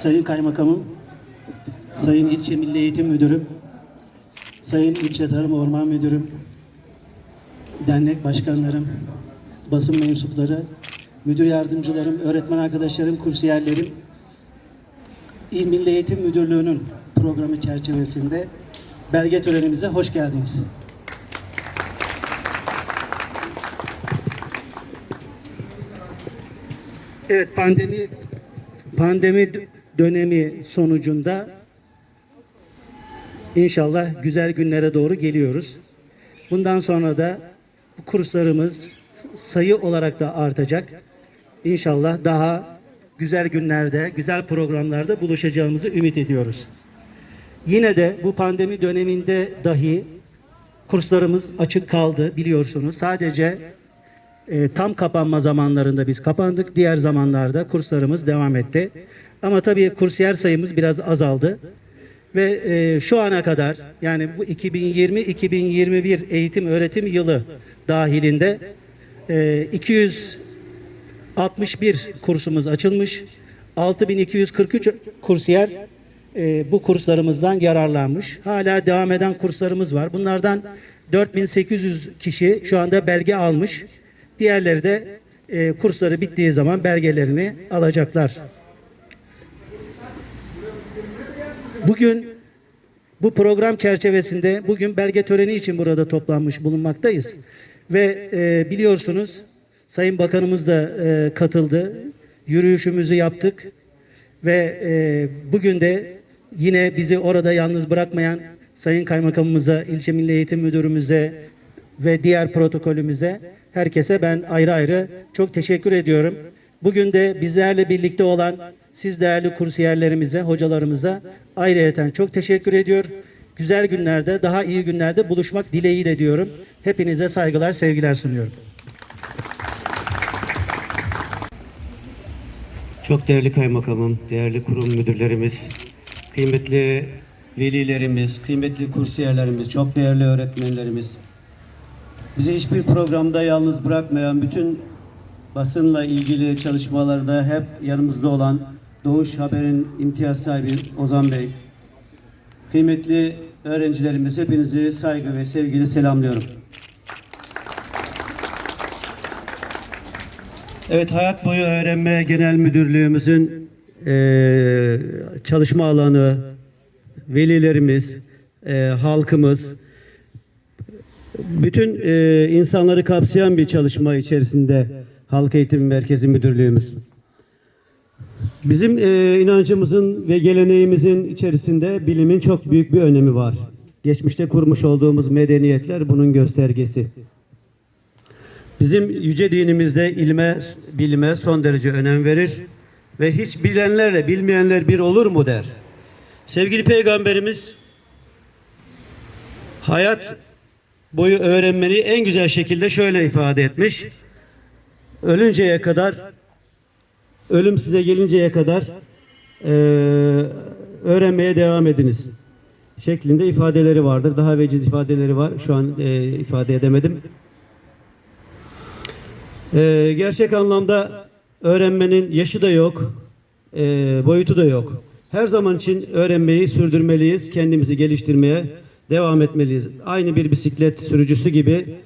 Sayın Kaymakamım, Sayın İlçe Milli Eğitim Müdürüm, Sayın İlçe Tarım Orman Müdürüm, dernek başkanlarım, basın mensupları, müdür yardımcılarım, öğretmen arkadaşlarım, kursiyerlerim, İl Milli Eğitim Müdürlüğü'nün programı çerçevesinde belge törenimize hoş geldiniz. Evet pandemi pandemi dönemi sonucunda inşallah güzel günlere doğru geliyoruz. Bundan sonra da kurslarımız sayı olarak da artacak. İnşallah daha güzel günlerde, güzel programlarda buluşacağımızı ümit ediyoruz. Yine de bu pandemi döneminde dahi kurslarımız açık kaldı biliyorsunuz. Sadece e, tam kapanma zamanlarında biz kapandık. Diğer zamanlarda kurslarımız devam etti. Ama tabii kursiyer sayımız biraz azaldı. Ve e, şu ana kadar yani bu 2020-2021 eğitim öğretim yılı dahilinde e, 261 kursumuz açılmış. 6243 kursiyer e, bu kurslarımızdan yararlanmış. Hala devam eden kurslarımız var. Bunlardan 4800 kişi şu anda belge almış. Diğerleri de e, kursları bittiği zaman belgelerini alacaklar. Bugün bu program çerçevesinde bugün belge töreni için burada toplanmış bulunmaktayız. Ve e, biliyorsunuz Sayın Bakanımız da e, katıldı. Yürüyüşümüzü yaptık. Ve e, bugün de yine bizi orada yalnız bırakmayan Sayın Kaymakamımıza, İlçe Milli Eğitim Müdürümüze ve diğer protokolümüze herkese ben ayrı ayrı çok teşekkür ediyorum. Bugün de bizlerle birlikte olan siz değerli kursiyerlerimize, hocalarımıza ayrıyeten çok teşekkür ediyor. Güzel günlerde, daha iyi günlerde buluşmak dileğiyle diyorum. Hepinize saygılar, sevgiler sunuyorum. Çok değerli kaymakamım, değerli kurum müdürlerimiz, kıymetli velilerimiz, kıymetli kursiyerlerimiz, çok değerli öğretmenlerimiz, bizi hiçbir programda yalnız bırakmayan bütün basınla ilgili çalışmalarda hep yanımızda olan Doğuş Haber'in imtiyaz sahibi Ozan Bey, kıymetli öğrencilerimiz hepinizi saygı ve sevgiyle selamlıyorum. Evet, Hayat Boyu Öğrenme Genel Müdürlüğümüzün eee, çalışma alanı, velilerimiz, eee, halkımız, bütün eee, insanları kapsayan bir çalışma içerisinde Halk Eğitim Merkezi Müdürlüğümüz. Bizim eee, inancımızın ve geleneğimizin içerisinde bilimin çok büyük bir önemi var. Geçmişte kurmuş olduğumuz medeniyetler bunun göstergesi. Bizim yüce dinimizde ilme, bilime son derece önem verir ve hiç bilenlerle bilmeyenler bir olur mu der. Sevgili Peygamberimiz hayat boyu öğrenmeni en güzel şekilde şöyle ifade etmiş. Ölünceye kadar, ölüm size gelinceye kadar eee, öğrenmeye devam ediniz şeklinde ifadeleri vardır. Daha veciz ifadeleri var. Şu an eee, ifade edemedim. Ee, gerçek anlamda öğrenmenin yaşı da yok, e, boyutu da yok. Her zaman için öğrenmeyi sürdürmeliyiz, kendimizi geliştirmeye devam etmeliyiz. Aynı bir bisiklet sürücüsü gibi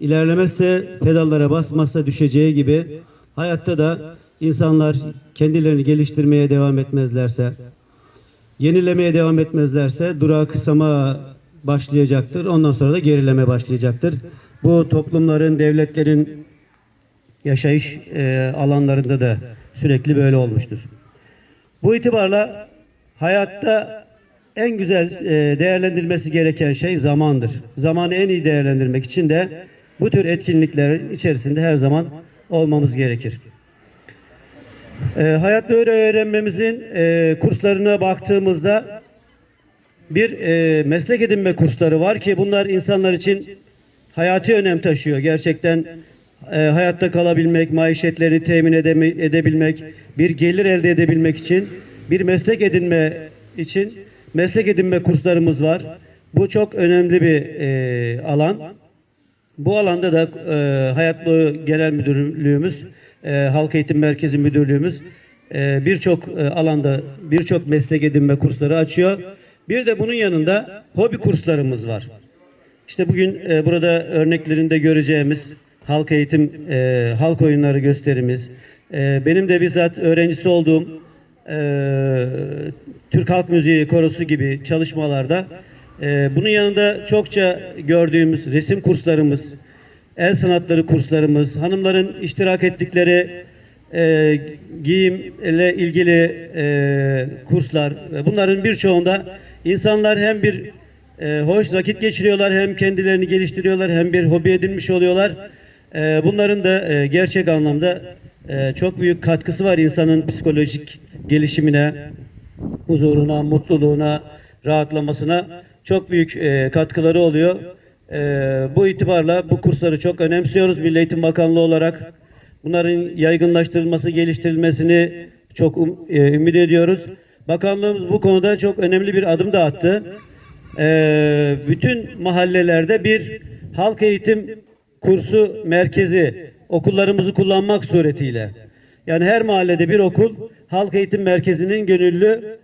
ilerlemezse, pedallara basmazsa düşeceği gibi hayatta da insanlar kendilerini geliştirmeye devam etmezlerse, yenilemeye devam etmezlerse duraksama başlayacaktır. Ondan sonra da gerileme başlayacaktır. Bu toplumların, devletlerin yaşayış e, alanlarında da sürekli böyle olmuştur. Bu itibarla hayatta en güzel e, değerlendirilmesi gereken şey zamandır. Zamanı en iyi değerlendirmek için de bu tür etkinliklerin içerisinde her zaman olmamız gerekir. E, hayatta öyle öğrenmemizin e, kurslarına baktığımızda bir e, meslek edinme kursları var ki bunlar insanlar için hayati önem taşıyor. Gerçekten e, hayatta kalabilmek, maişetlerini temin edebilmek, bir gelir elde edebilmek için bir meslek edinme için meslek edinme kurslarımız var. Bu çok önemli bir e, alan. Bu alanda da e, Hayat Boyu Genel Müdürlüğümüz, e, Halk Eğitim Merkezi Müdürlüğümüz e, birçok e, alanda birçok meslek edinme kursları açıyor. Bir de bunun yanında hobi kurslarımız var. İşte bugün e, burada örneklerinde göreceğimiz halk eğitim, e, halk oyunları gösterimiz, e, benim de bizzat öğrencisi olduğum e, Türk Halk Müziği Korosu gibi çalışmalarda e, bunun yanında çokça gördüğümüz resim kurslarımız, el sanatları kurslarımız, hanımların iştirak ettikleri e, giyimle ilgili e, kurslar, bunların birçoğunda insanlar hem bir e, hoş vakit geçiriyorlar, hem kendilerini geliştiriyorlar, hem bir hobi edinmiş oluyorlar. E, bunların da e, gerçek anlamda e, çok büyük katkısı var insanın psikolojik gelişimine, huzuruna, mutluluğuna, rahatlamasına çok büyük e, katkıları oluyor. E, bu itibarla bu kursları çok önemsiyoruz Milli Eğitim Bakanlığı olarak. Bunların yaygınlaştırılması, geliştirilmesini çok um- e, ümit ediyoruz. Bakanlığımız bu konuda çok önemli bir adım da attı. E, bütün mahallelerde bir halk eğitim kursu merkezi okullarımızı kullanmak suretiyle. Yani her mahallede bir okul halk eğitim merkezinin gönüllü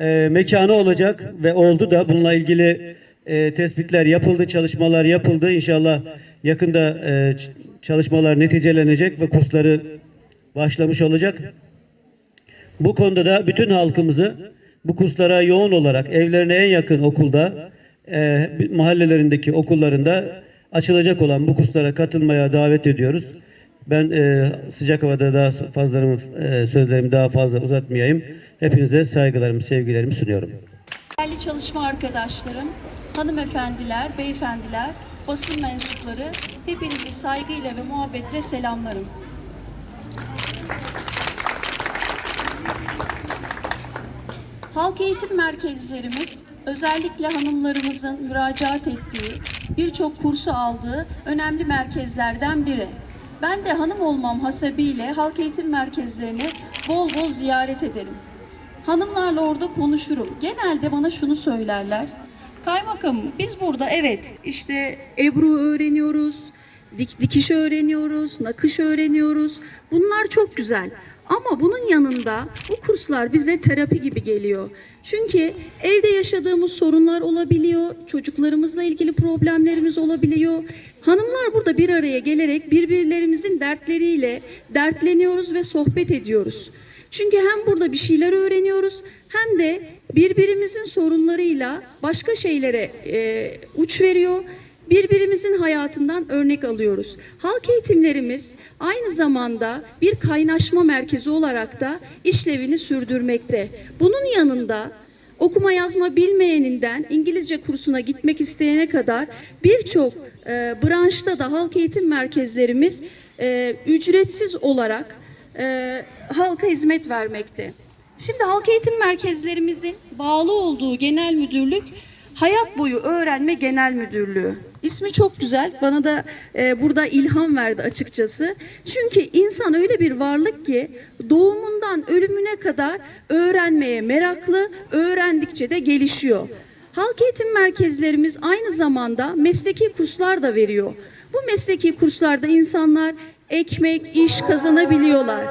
e, mekanı olacak ve oldu da bununla ilgili e, tespitler yapıldı, çalışmalar yapıldı. İnşallah yakında e, çalışmalar neticelenecek ve kursları başlamış olacak. Bu konuda da bütün halkımızı bu kurslara yoğun olarak evlerine en yakın okulda, e, mahallelerindeki okullarında açılacak olan bu kurslara katılmaya davet ediyoruz. Ben e, sıcak havada daha fazla e, sözlerimi daha fazla uzatmayayım. Hepinize saygılarımı, sevgilerimi sunuyorum. Değerli çalışma arkadaşlarım, hanımefendiler, beyefendiler, basın mensupları hepinizi saygıyla ve muhabbetle selamlarım. Halk eğitim merkezlerimiz özellikle hanımlarımızın müracaat ettiği, birçok kursu aldığı önemli merkezlerden biri. Ben de hanım olmam hasebiyle halk eğitim merkezlerini bol bol ziyaret ederim. Hanımlarla orada konuşurum. Genelde bana şunu söylerler. Kaymakamım biz burada evet işte Ebru öğreniyoruz, dik, dikiş öğreniyoruz, nakış öğreniyoruz. Bunlar çok güzel. Ama bunun yanında bu kurslar bize terapi gibi geliyor. Çünkü evde yaşadığımız sorunlar olabiliyor, çocuklarımızla ilgili problemlerimiz olabiliyor. Hanımlar burada bir araya gelerek birbirlerimizin dertleriyle dertleniyoruz ve sohbet ediyoruz. Çünkü hem burada bir şeyler öğreniyoruz hem de birbirimizin sorunlarıyla başka şeylere e, uç veriyor. Birbirimizin hayatından örnek alıyoruz. Halk eğitimlerimiz aynı zamanda bir kaynaşma merkezi olarak da işlevini sürdürmekte. Bunun yanında okuma yazma bilmeyeninden İngilizce kursuna gitmek isteyene kadar birçok e, branşta da halk eğitim merkezlerimiz e, ücretsiz olarak e, halka hizmet vermekte. Şimdi halk eğitim merkezlerimizin bağlı olduğu genel müdürlük Hayat Boyu Öğrenme Genel Müdürlüğü. İsmi çok güzel. Bana da e, burada ilham verdi açıkçası. Çünkü insan öyle bir varlık ki doğumundan ölümüne kadar öğrenmeye meraklı, öğrendikçe de gelişiyor. Halk eğitim merkezlerimiz aynı zamanda mesleki kurslar da veriyor. Bu mesleki kurslarda insanlar ekmek, iş kazanabiliyorlar.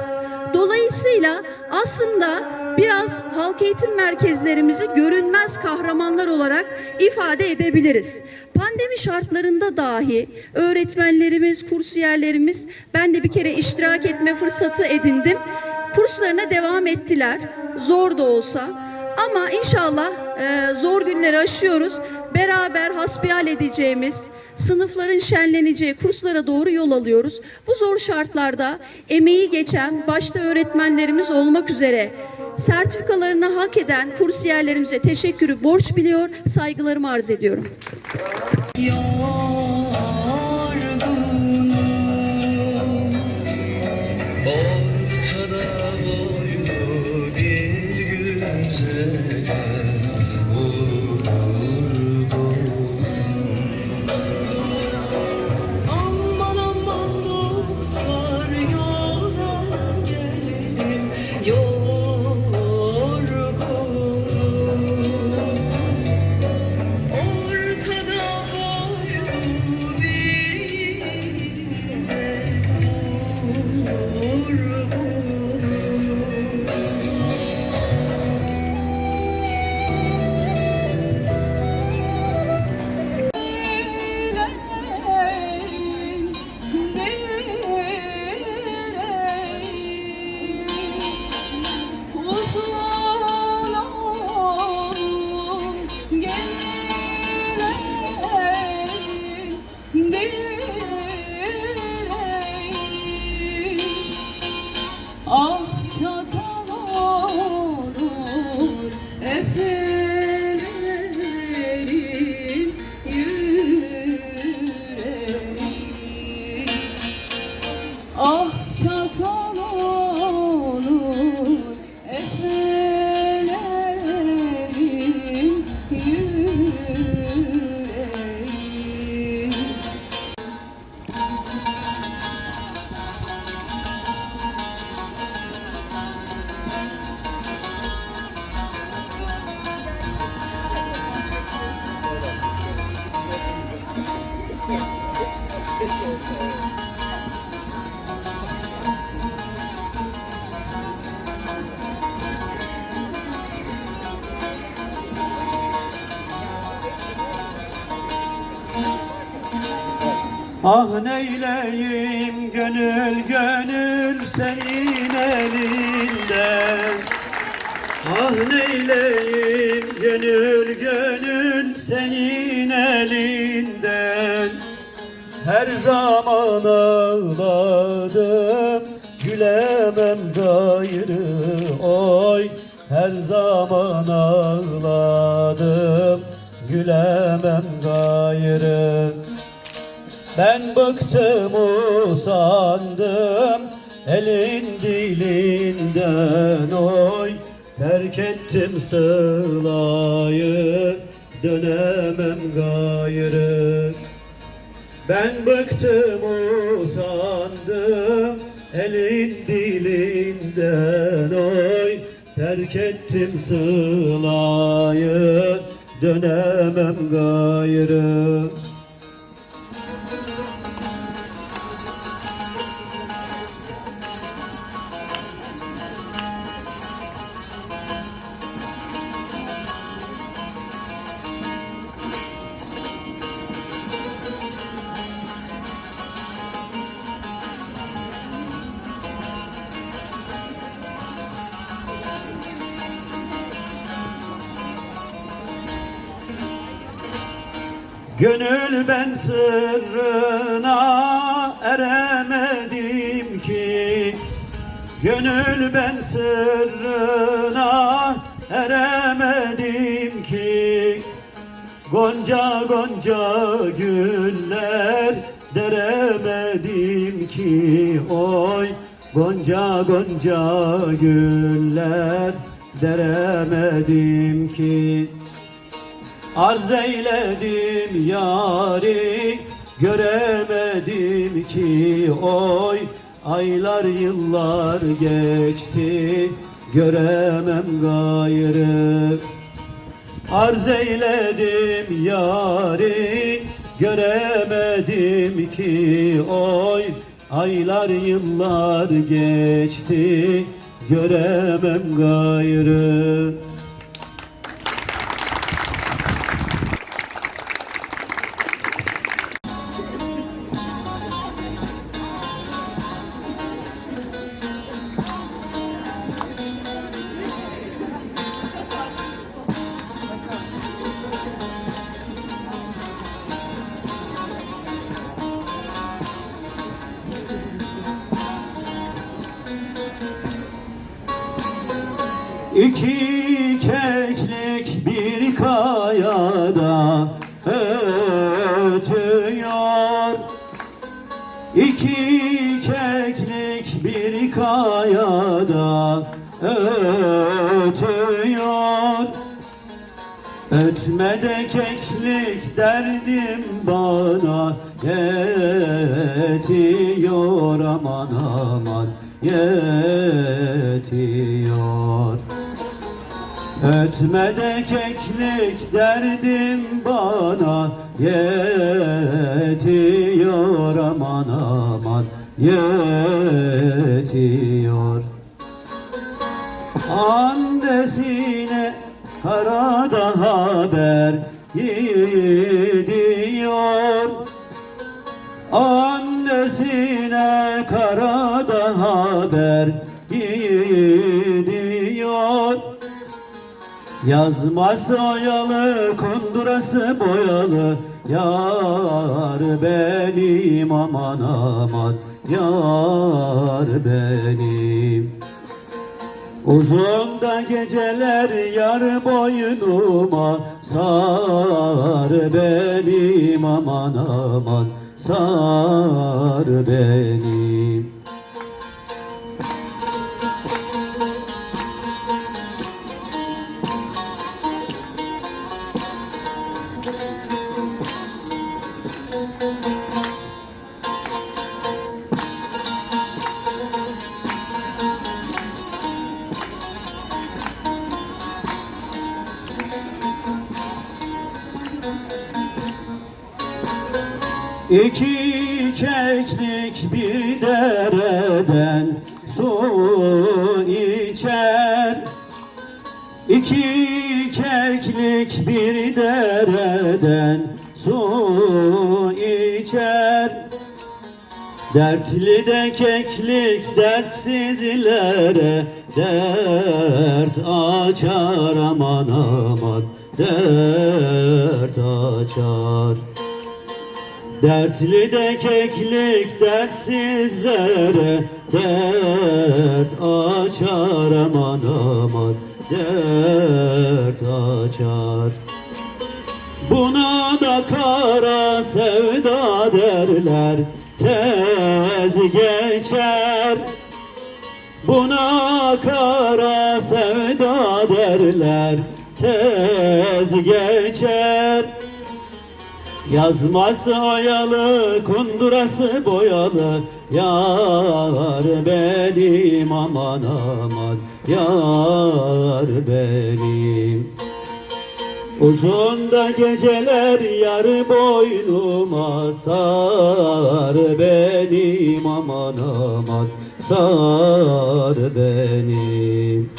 Dolayısıyla aslında biraz halk eğitim merkezlerimizi görünmez kahramanlar olarak ifade edebiliriz. Pandemi şartlarında dahi öğretmenlerimiz, kursiyerlerimiz, ben de bir kere iştirak etme fırsatı edindim. Kurslarına devam ettiler. Zor da olsa. Ama inşallah e, zor günleri aşıyoruz. Beraber hasbihal edeceğimiz, sınıfların şenleneceği kurslara doğru yol alıyoruz. Bu zor şartlarda emeği geçen başta öğretmenlerimiz olmak üzere sertifikalarını hak eden kursiyerlerimize teşekkürü borç biliyor, saygılarımı arz ediyorum. Ortada Ah neyleyim gönül gönül senin elinden. Ah neyleyim gönül gönül senin elinden. Her zaman ağladım gülemem gayrı oy. Her zaman ağladım gülemem gayrı ben bıktım usandım. Elin dilinden oy. Terk ettim sılayı dönemem gayrı. Ben bıktım usandım. Elin dilinden oy. Terk ettim sılayı dönemem gayrı Gönül ben sırrına eremedim ki. Gönül ben sırrına eremedim ki. Gonca gonca güller deremedim ki. Oy Gonca gonca güller deremedim ki Arz eyledim yari göremedim ki oy. Aylar yıllar geçti göremem gayrı. Arz eyledim yari göremedim ki oy. Aylar yıllar geçti göremem gayrı İki keklik bir kayada ötüyor. İki keklik bir kayada ötüyor. Ötmede keklik derdim bana yetiyor aman aman yetiyor Ötmede keklik derdim bana yetiyor aman aman yetiyor. Andesine karada haber gidiyor. Annesine karada haber gidiyor Yazması oyalı, kundurası boyalı. Yar benim aman aman. Yar benim. Uzun da geceler yar boynuma. Sar benim aman aman. Sar benim İki keklik bir dereden su içer. İki keklik bir dereden Dertli de keklik dertsizlere dert açar aman aman dert açar. Dertli de keklik dertsizlere dert açar aman aman dert açar. Buna da kara sevda derler tez geçer. Buna kara sevda derler tez geçer. Yazması oyalı, kundurası boyalı Yar benim aman aman Yar benim Uzun da geceler yar boynuma sar benim aman aman sar benim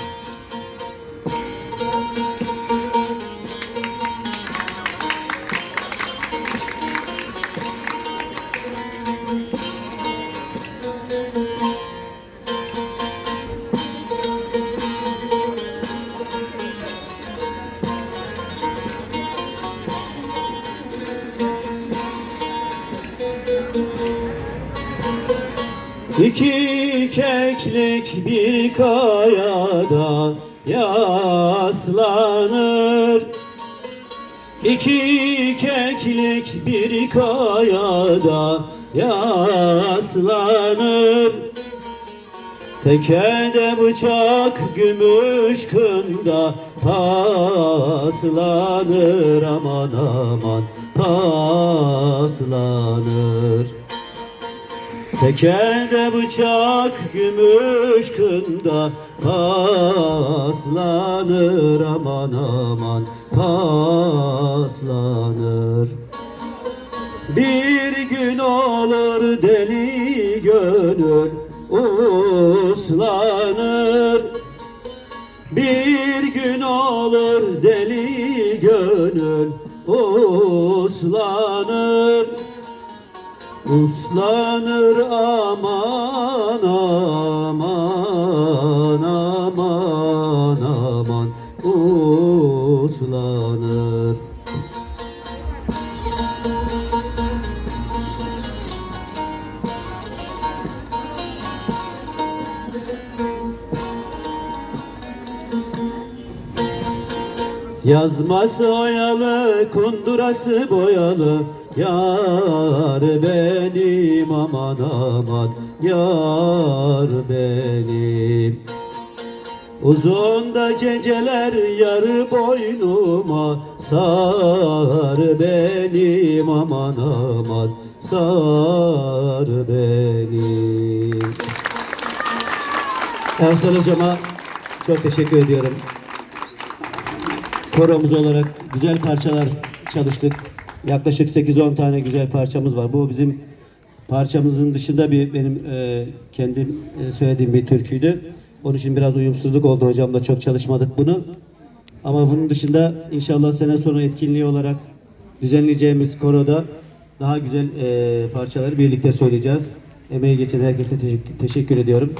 İki keklik bir kayada yaslanır. İki keklik bir kayada yaslanır. Tekede bıçak gümüş kında paslanır. Aman aman paslanır Tekerde bıçak gümüş kında paslanır. Aman aman paslanır. Bir gün olur deli gönül uslanır. Bir gün olur deli gönül uslanır Uslanır aman aman aman aman. Uslanır. Yazması oyalı, kundurası boyalı Yar benim aman aman Yar benim Uzun da geceler yarı boynuma Sar benim aman aman Sar benim Ersan hocama çok teşekkür ediyorum. Koromuz olarak güzel parçalar çalıştık. Yaklaşık 8-10 tane güzel parçamız var. Bu bizim parçamızın dışında bir benim e, kendim e, söylediğim bir türküydü. Onun için biraz uyumsuzluk oldu hocamla çok çalışmadık bunu. Ama bunun dışında inşallah sene sonu etkinliği olarak düzenleyeceğimiz koroda daha güzel e, parçaları birlikte söyleyeceğiz. Emeği geçen herkese teşekkür, teşekkür ediyorum.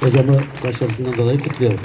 Hocamı başarısından dolayı kutluyorum.